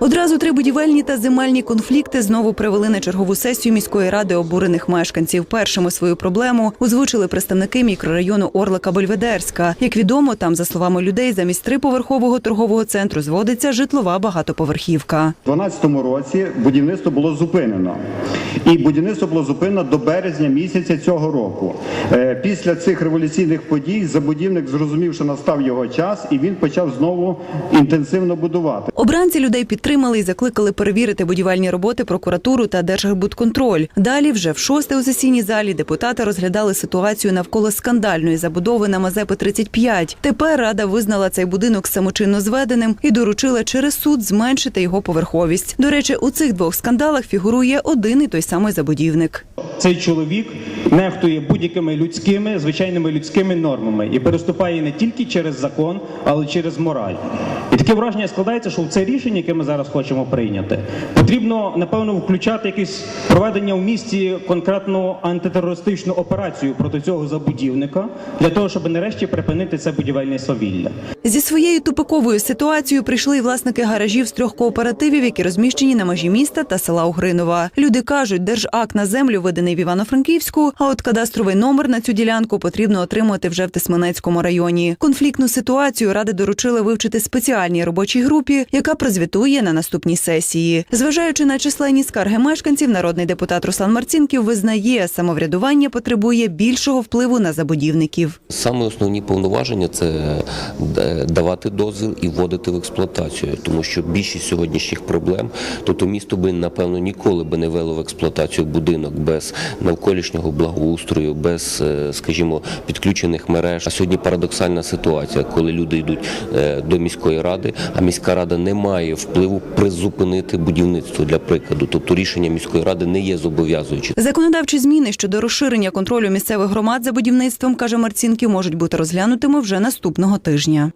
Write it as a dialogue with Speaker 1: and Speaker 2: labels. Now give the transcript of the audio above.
Speaker 1: Одразу три будівельні та земельні конфлікти знову привели на чергову сесію міської ради обурених мешканців. Першими свою проблему озвучили представники мікрорайону Орлика Бельведерська. Як відомо, там, за словами людей, замість триповерхового торгового центру зводиться житлова багатоповерхівка.
Speaker 2: У 2012 році будівництво було зупинено. І будівництво було зупинено до березня місяця цього року. Е, Після цих революційних подій забудівник зрозумів, що настав його час, і він почав знову інтенсивно будувати.
Speaker 1: Обранці людей підтримали і закликали перевірити будівельні роботи прокуратуру та Держархбудконтроль. Далі, вже в шосте у сесійній залі, депутати розглядали ситуацію навколо скандальної забудови на Мазепи 35. Тепер рада визнала цей будинок самочинно зведеним і доручила через суд зменшити його поверховість. До речі, у цих двох скандалах фігурує один і той самий забудівник.
Speaker 3: Цей чоловік нехтує будь-якими людськими, звичайними людськими нормами і переступає не тільки через закон, але й через мораль. І таке враження складається, що в це рішення, яке ми зараз хочемо прийняти, потрібно напевно включати якесь проведення в місті конкретну антитерористичну операцію проти цього забудівника для того, щоб нарешті припинити це будівельне свавілля.
Speaker 1: Зі своєю тупиковою ситуацією прийшли й власники гаражів з трьох кооперативів, які розміщені на межі міста та села Угринова. Люди кажуть, держакт на землю виданий в Івано-Франківську, а от кадастровий номер на цю ділянку потрібно отримати вже в Тисменецькому районі. Конфліктну ситуацію ради доручили вивчити спеціальній робочій групі, яка прозвітує на наступній сесії. Зважаючи на численні скарги мешканців, народний депутат Руслан Марцінків визнає, самоврядування потребує більшого впливу на забудівників.
Speaker 4: Саме основні повноваження це е, давати дозвіл і вводити в експлуатацію, тому що більшість сьогоднішніх проблем, тобто місто би напевно ніколи би не вело в експлуатацію будинок без навколишнього благоустрою, без, е, скажімо, підключених мереж. А сьогодні парадоксальна ситуація, коли люди йдуть е, до міської ради, а міська рада не має впливу призупинити будівництво для прикладу. Тобто рішення міської ради не є зобов'язуючим.
Speaker 1: Законодавчі зміни щодо розширення контролю місцевих громад за будівництвом, каже Марцінків, можуть бути розглянутими вже наступного тижня.